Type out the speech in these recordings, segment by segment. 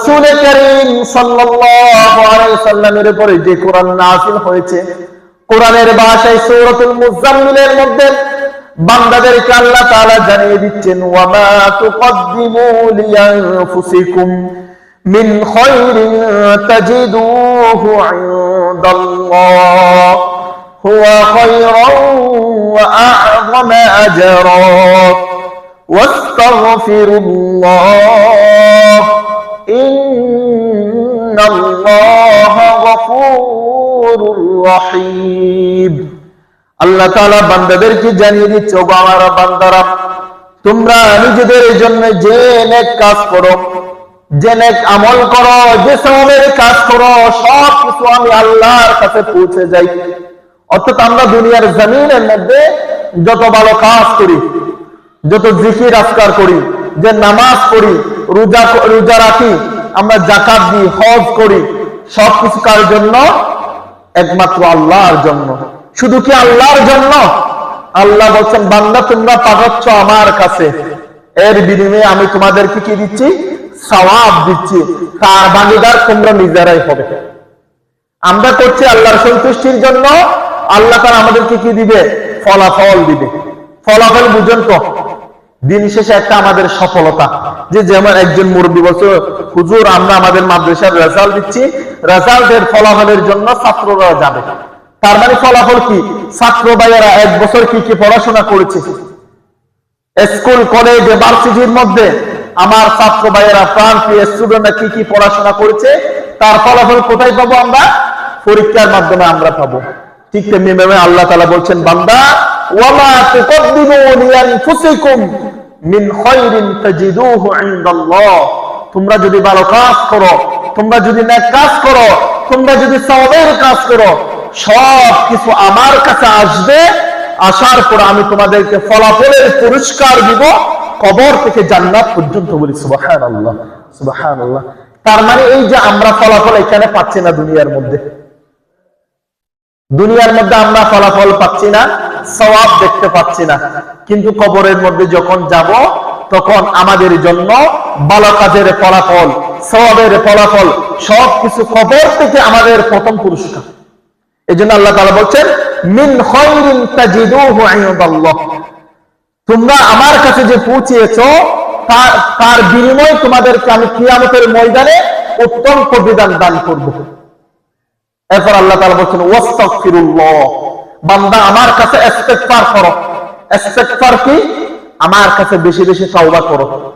রসুল করিম সাল্লাল্লাহু আলাইহি সাল্লামের উপরে যে কোরআন নাযিল হয়েছে কোরআনের ভাষায় সূরাতুল মুজাম্মিলের মধ্যে বান্দাদেরকে আল্লাহ তাআলা জানিয়ে দিচ্ছেন ওয়া মা তুকদ্দিমু লিআনফুসিকুম মিন খায়রিন তাজিদুহু ইনদাল্লাহ হুয়া খায়রান ওয়া আ'যামা আজরা واستغفروا الله إن الله غفور رحيم আল্লাহ তাআলা বান্দাদেরকে জানিয়ে দিচ্ছে ও আমার বান্দারা তোমরা নিজেদের জন্য যে নেক কাজ করো যে নেক আমল করো যে সবের কাজ করো সব কিছু আমি আল্লাহর কাছে পৌঁছে যাই অর্থাৎ আমরা দুনিয়ার জমিনের মধ্যে যত ভালো কাজ করি যত জিকির আজকার করি যে নামাজ পড়ি রোজা রোজা রাখি আমরা জাকাত দিই হজ করি সব কিছু কার জন্য? একমাত্র আল্লাহর জন্য। শুধু কি আল্লাহর জন্য? আল্লাহ বলছেন, বান্দা, তোমরা পাঠাচ্ছ আমার কাছে। এর বিনিময়ে আমি তোমাদেরকে কি দিচ্ছি? সওয়াব দিচ্ছি। তার ভাগিদার তোমরা নিজেরাই হবে। আমরা করছি আল্লাহর সন্তুষ্টির জন্য। আল্লাহ তারা আমাদেরকে কি দিবে? ফলাফল দিবে। ফলাফল বুঝেন তো। দিন শেষে একটা আমাদের সফলতা। যে যেমন একজন মুরব্বী বলছে, হুজুর, আমরা আমাদের মাদ্রাসার রেজাল্ট দিচ্ছি। রেজাল্টের ফলাফলের জন্য ছাত্ররা যাবে। তার মানে ফলাফল কি? ছাত্র ভাইয়েরা এক বছর কি কি পড়াশোনা করেছে? স্কুল, কলেজ, ভার্সিটির মধ্যে আমার ছাত্র ভাইয়েরা প্রাণ স্টুডেন্টরা কি কি পড়াশোনা করেছে? তার ফলাফল কোথায় পাবো আমরা? পরীক্ষার মাধ্যমে আমরা পাবো। ঠিক তেমনি আল্লাহ তালা বলছেন, বান্দা, ওয়ামা তুকদ্দিমু লিআনফুসিকুম মিন খায়রিন তাজিদুহু ইনদাল্লাহ। তোমরা যদি ভালো কাজ করো, তোমরা যদি নেক কাজ করো, তোমরা যদি সওয়াবের কাজ করো, সব কিছু আমার কাছে আসবে। আসার পর আমি তোমাদেরকে ফলাফলের পুরস্কার দিব, কবর থেকে জান্নাত পর্যন্ত বলি, সুবহানাল্লাহ সুবহানাল্লাহ। তার মানে এই যে আমরা ফলাফল এখানে পাচ্ছি না দুনিয়ার মধ্যে। দুনিয়ার মধ্যে আমরা ফলাফল পাচ্ছি না। সওয়াব দেখতে পাচ্ছি না। কিন্তু কবরের মধ্যে যখন যাব, তখন আমাদের জন্য ভালো কাজের ফলাফল, সওয়াবের ফলাফল, সবকিছু কবর থেকে আমাদের প্রথম পুরস্কার। এই জন্য আল্লাহ তাআলা বলছেন, মিন তোমরা আমার কাছে যে পৌঁছিয়েছো তার বিনিময় তোমাদেরকে আমি কিয়ামতের ময়দানে উত্তম প্রতিদান দান করব। এরপর আল্লাহ তাআলা বলছেন, ওয়াস্তাগফিরুল্লাহ। বান্দা আমার কাছে ইস্তেগফার করো। কি? আমার কাছে বেশি বেশি তওবা করো।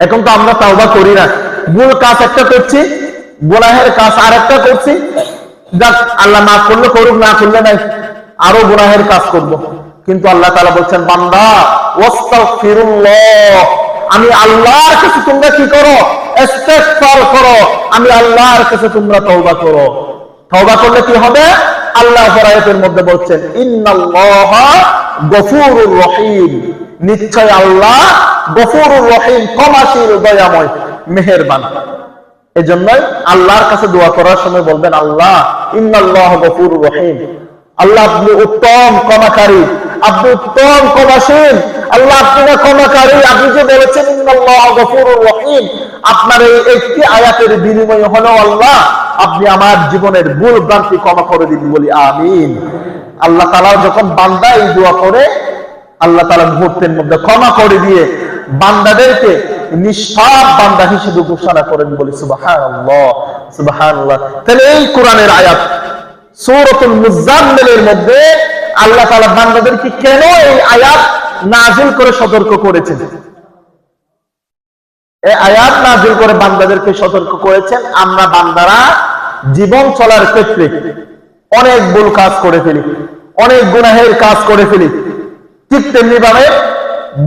এখন তো আমরা তওবা করি না। ভুল কাজ একটা করছি, গুনাহের কাজ আরেকটা করছি। যাক, আল্লাহ মাফ করলে করুক, না করলে নাই। আরও গুনাহের কাজ করব। কিন্তু আল্লাহ তাআলা বলছেন, বান্দা আমি আল্লাহর কাছে তোমরা কি করো? করো। আমি আল্লাহর কাছে তোমরা তওবা করো। তওবা করলে কি হবে? আল্লাহ ফরায়াতের মধ্যে বলছেন, ইন্নাল্লাহা গফুরুর রহিম। নিশ্চয় আল্লাহ গফুরুর রহিম, ক্ষমাশীল, দয়াময়, মেহেরবান। এই জন্যই আল্লাহর কাছে দোয়া করার সময় বলবেন, আল্লাহ, ইন্নাল্লাহ গফুরুর রহিম। আল্লাহ আপনি উত্তম ক্ষমাকারী, আপনি উত্তম ক্ষমাশীল। আল্লাহ আপনি না ক্ষমাকারী, আপনি যে বলেছেন, ইন্নাল্লাহ গফুরুর রহিম। আপনার এই একটি আয়াতের বিনিময় হলো আল্লাহ আপনি আমার জীবনের ভুল ভ্রান্তি ক্ষমা করে দিন বলি, আমিন। আল্লাহ তাআলা যখন বান্দা এই দোয়া করে, আল্লাহ তাআলা মুহূর্তের মধ্যে ক্ষমা করে দিয়ে বান্দাদেরকে বান্দা হিসেবে ঘোষণা করেন বলি, সুবহানাল্লাহ সুবহানাল্লাহ। তাহলে এই কোরআনের আয়াত, সূরাতুল মুজাম্মিলের মধ্যে আল্লাহ তাআলা বান্দাদেরকে কেন এই আয়াত নাজিল করে সতর্ক করেছেন? আয়াত নাজিল করে বান্দাদেরকে সতর্ক করেছেন, আমরা বান্দারা জীবন চলার ক্ষেত্রে অনেক ভুল কাজ করে ফেলি, অনেক গুনাহের কাজ করে ফেলি। ঠিক তেমনি ভাবে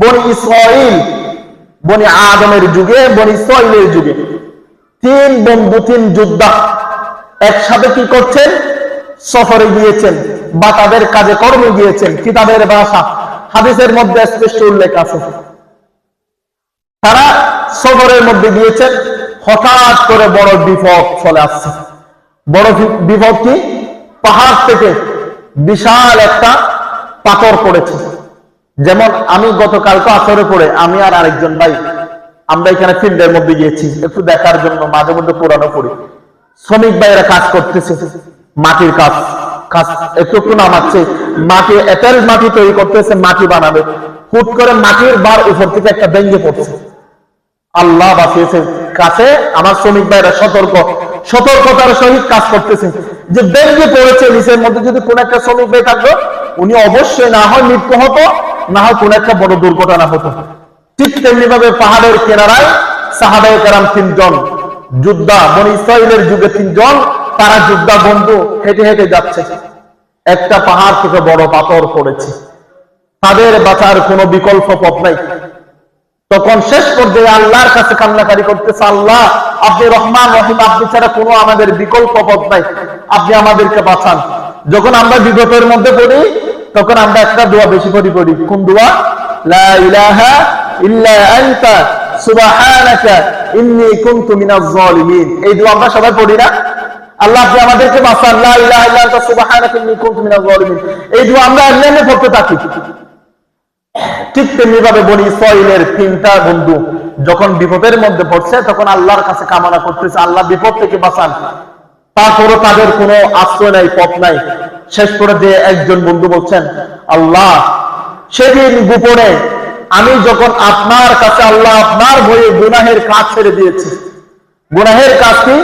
বনি ইসরাইল, বনি আদমের যুগে, বনি ইসরাইলের যুগে তিন বন্ধু, তিন যোদ্ধা একসাথে কি করছেন? সফরে গিয়েছেন, বা তাদের কাজে কর্মে গিয়েছেন কিতাবের ভাষা? হাদিসের মধ্যে স্পষ্ট উল্লেখ আছে। তারা সফরের মধ্যে গিয়েছেন, হঠাৎ করে বড় বিপদ চলে আসছে। বড় বিপদ কি? পাহাড় থেকে বিশাল একটা পাথর পড়েছে। যেমন আমি গতকালকে আসরে পড়ে, আমি আর আরেকজন ভাই, আমরা এখানে ফিল্ডের মধ্যে গিয়েছি, একটু দেখার জন্য মাঝে মধ্যে পুরানো পড়ি। শ্রমিক ভাইয়েরা কাজ করতেছে, মাটির কাজ কাজ একটু একটু নামাচ্ছে, মাটি, এঁটেল মাটি তৈরি করতেছে, মাটি বানাবে। হুট করে মাটির বার উপর থেকে একটা ভেঙে পড়ছে। আল্লাহ বাঁচিয়েছে। কাছে আমার শ্রমিক ভাইরা সতর্ক সতর্কতার সহিত কাজ করতেছে। যে ভেঙে পড়েছে, নিচের মধ্যে যদি কোন একটা শ্রমিক ভাই থাকতো উনি অবশ্যই না হয় মৃত্যু হতো, না হয় কোন একটা বড় দুর্ঘটনা হতো। ঠিক তেমনি ভাবে পাহাড়ের কেনারায় সাহাবায়ে কেরাম তিনজন, যোদ্ধা বনি ইসরায়েলের যুগে তিনজন, তারা যোদ্ধা বন্ধু হেঁটে হেঁটে যাচ্ছে। একটা পাহাড় থেকে বড় পাথর পড়েছে। তাদের বাঁচার কোনো বিকল্প পথ নাই। তখন শেষ পর্যায়ে আল্লাহর কাছে কান্নাকারি করতেছে, আল্লাহ আপনি রহমান রহিম, আপনি ছাড়া কোনো আমাদের বিকল্প পথ নাই। আপনি আমাদেরকে বাঁচান। যখন আমরা বিপদের মধ্যে পড়ি, তখন আমরা একটা দোয়া বেশি করে পড়ি। কোন দোয়া? এই আমরা সবাই পড়ি না? আল্লাহ আমাদেরকে বাঁচান। এই আমরা ঠিক তেমনি ভাবে বনি ইসরাইলের তিনটা বন্ধু। যখন বিপদের মধ্যে পড়ছে, তখন আল্লাহর কাছে কামনা করতেছে, আল্লাহ বিপদ থেকে বাঁচান। তারপরও তাদের কোনো আশ্রয় নাই, পথ নাই। শেষ করে যে একজন বন্ধু বলছেন, আল্লাহ, সেদিন গোপনে আমি যখন আপনার কাছে, আল্লাহ আপনার ভয়ে গুনাহের কাজ ছেড়ে দিয়েছি। গুনাহের কাজটি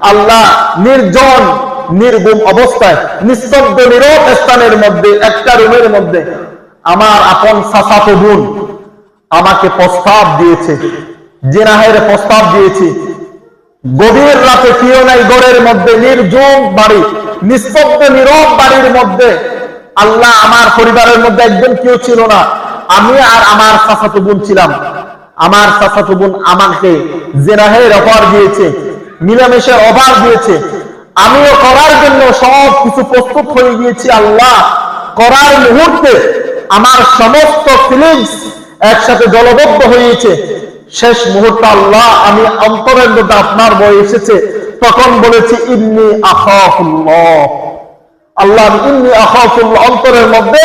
আল্লাহ নির্জন নির্গুম অবস্থায়, নিস্তব্ধ, নীরব স্থানের মধ্যে, একটা রুমের মধ্যে আমার আপন সাসাতো বোন আমাকে প্রস্তাব দিয়েছে। জেনাহের প্রস্তাব দিয়েছি। গভীর রাতে কেউ নাই গড়ের মধ্যে নির্জুম বাড়ি, নিস্তব্ধ নীরব বাড়ির মধ্যে আল্লাহ আমার পরিবারের মধ্যে একজন কেউ ছিল না। আমি আর আমার চাচাতো বোন ছিলাম। আমার চাচাতো বোন আমাকে জেনাহের অফার দিয়েছে মিলামেশের অভার দিয়েছে। আমিও করার জন্য সব কিছু প্রস্তুত হয়ে গিয়েছি আল্লাহ। করার মুহূর্তে আমার সমস্ত ফিলিংস একসাথে জলবদ্ধ হয়েছে। শেষ মুহূর্ত আল্লাহ, আমি অন্তরের মধ্যে আপনার বয়ে এসেছে। তখন বলেছি, ইন্নি আখাফুল্লাহ আল্লাহ আমি ইন্নি অন্তরের মধ্যে।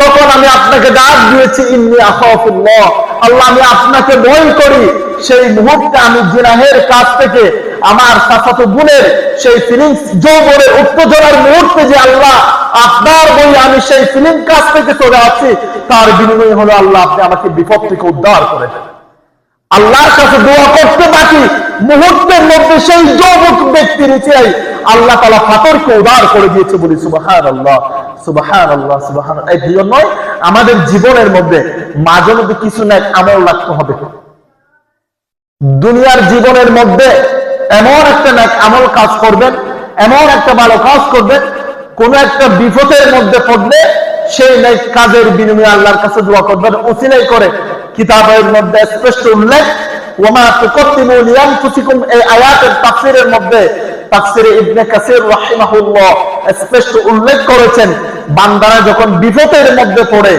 তখন আমি আপনাকে ডাক দিয়েছি, ইন্নি আখাফুল্লাহ আল্লাহ, আমি আপনাকে ভয় করি। সেই মুহূর্তে আমি জিনাহের কাছ থেকে আমার সাফাত গুণের সেই ফিলিংস যৌবনের উত্তেজনার মুহূর্তে যে আল্লাহ আপনার বই আমি সেই ফিলিং কাছ থেকে চলে আছি তার বিনিময় হলো আল্লাহ আপনি আমাকে বিপদ থেকে উদ্ধার করে দেন আল্লাহর কাছে দোয়া করতে বাকি মুহূর্তের মধ্যে সেই যৌবক ব্যক্তির চাই আল্লাহ তালা ফাতরকে উদার করে দিয়েছে বলি সুবাহান আল্লাহ সুবাহান আল্লাহ সুবাহান এই জন্যই আমাদের জীবনের মধ্যে মাঝে মধ্যে কিছু না আমল রাখতে হবে। দুনিয়ার জীবনের মধ্যে এমন একটা ন্যাক আমল কাজ করবেন এমন একটা ভালো কাজ করবেন কোন একটা বিপদের মধ্যে পড়লে সেই ন্যাক কাজের বিনিময়ে আল্লাহর কাছে দোয়া করবেন। উসিলাই করে কিতাবের মধ্যে স্পষ্ট উল্লেখ উল্লেখ করেছেন, বান্দারা যখন বিপদের মধ্যে পড়ে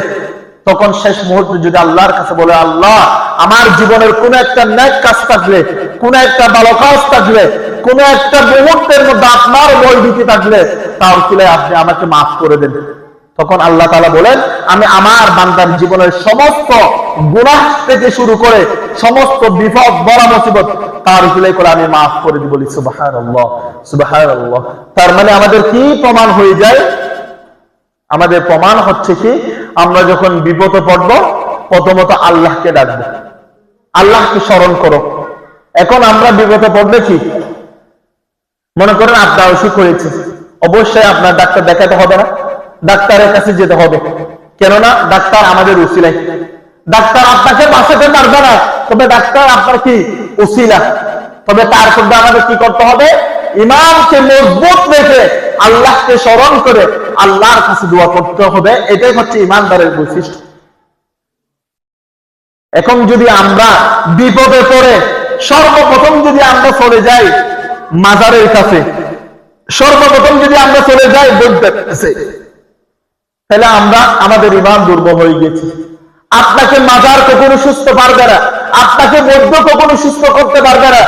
তখন শেষ মুহূর্তে যদি আল্লাহর কাছে বলে, আল্লাহ, আমার জীবনের কোন একটা ন্যাক কাজ থাকলে, কোন একটা ভালো কাজ থাকলে, কোন একটা মুহূর্তের মধ্যে আপনার বই দিতে থাকলে তার তুলে আপনি আমাকে মাফ করে দেন। তখন আল্লাহ তালা বলেন, আমি আমার বান্দার জীবনের সমস্ত গুনাহ থেকে শুরু করে সমস্ত বিপদ, বড় মুসিবত, তার তুলে করে আমি মাফ করে দিব বলি সুবাহান আল্লাহ সুবাহান আল্লাহ তার মানে আমাদের কি প্রমাণ হয়ে যায়? আমাদের প্রমাণ হচ্ছে কি আমরা যখন বিপদে পড়ব, প্রথমত আল্লাহকে ডাকবো। আল্লাহকে স্মরণ করো। এখন আমরা বিপদে পড়লে কি? মনে করেন আপনার অসুখ হয়েছে। অবশ্যই আপনার ডাক্তার দেখাতে হবে না। ডাক্তারের কাছে যেতে হবে। কেননা ডাক্তার আমাদের উসিলাই ডাক্তার আপনাকে বাঁচাতে পারবে না। তবে ডাক্তার আপনার কি? উসিলা। তবে তার সঙ্গে আমাদের কি করতে হবে? ইমামকে মজবুত রেখে আল্লাহকে স্মরণ করে আল্লাহর কাছে দোয়া করতে হবে, এটাই হচ্ছে ইমানদারের বৈশিষ্ট্য। এখন যদি আমরা বিপদে পড়ে, সর্বপ্রথম যদি আমরা চলে যাই মাজারের কাছে, সর্বপ্রথম যদি আমরা চলে যাই বৈদ্যের কাছে, তাহলে আমরা, আমাদের ইমান দুর্বল হয়ে গেছি। আপনাকে মাজার কখনো সুস্থ পারবে না, আপনাকে বৈদ্য কখনো সুস্থ করতে পারবে না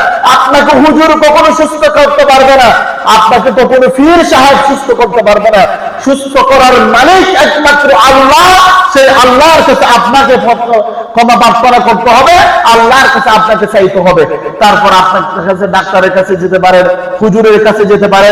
হুজুর কখনো সুস্থ করতে পারবে না। আপনাকে কখনো ফির সাহেব সুস্থ করতে পারবে না। সুস্থ করার মালিক একমাত্র আল্লাহ। সেই আল্লাহর কাছে আপনাকে ক্ষমা প্রার্থনা করতে হবে। আল্লাহর কাছে আপনাকে চাইতে হবে। তারপর আপনার কাছে ডাক্তারের কাছে যেতে পারেন, হুজুরের কাছে যেতে পারেন।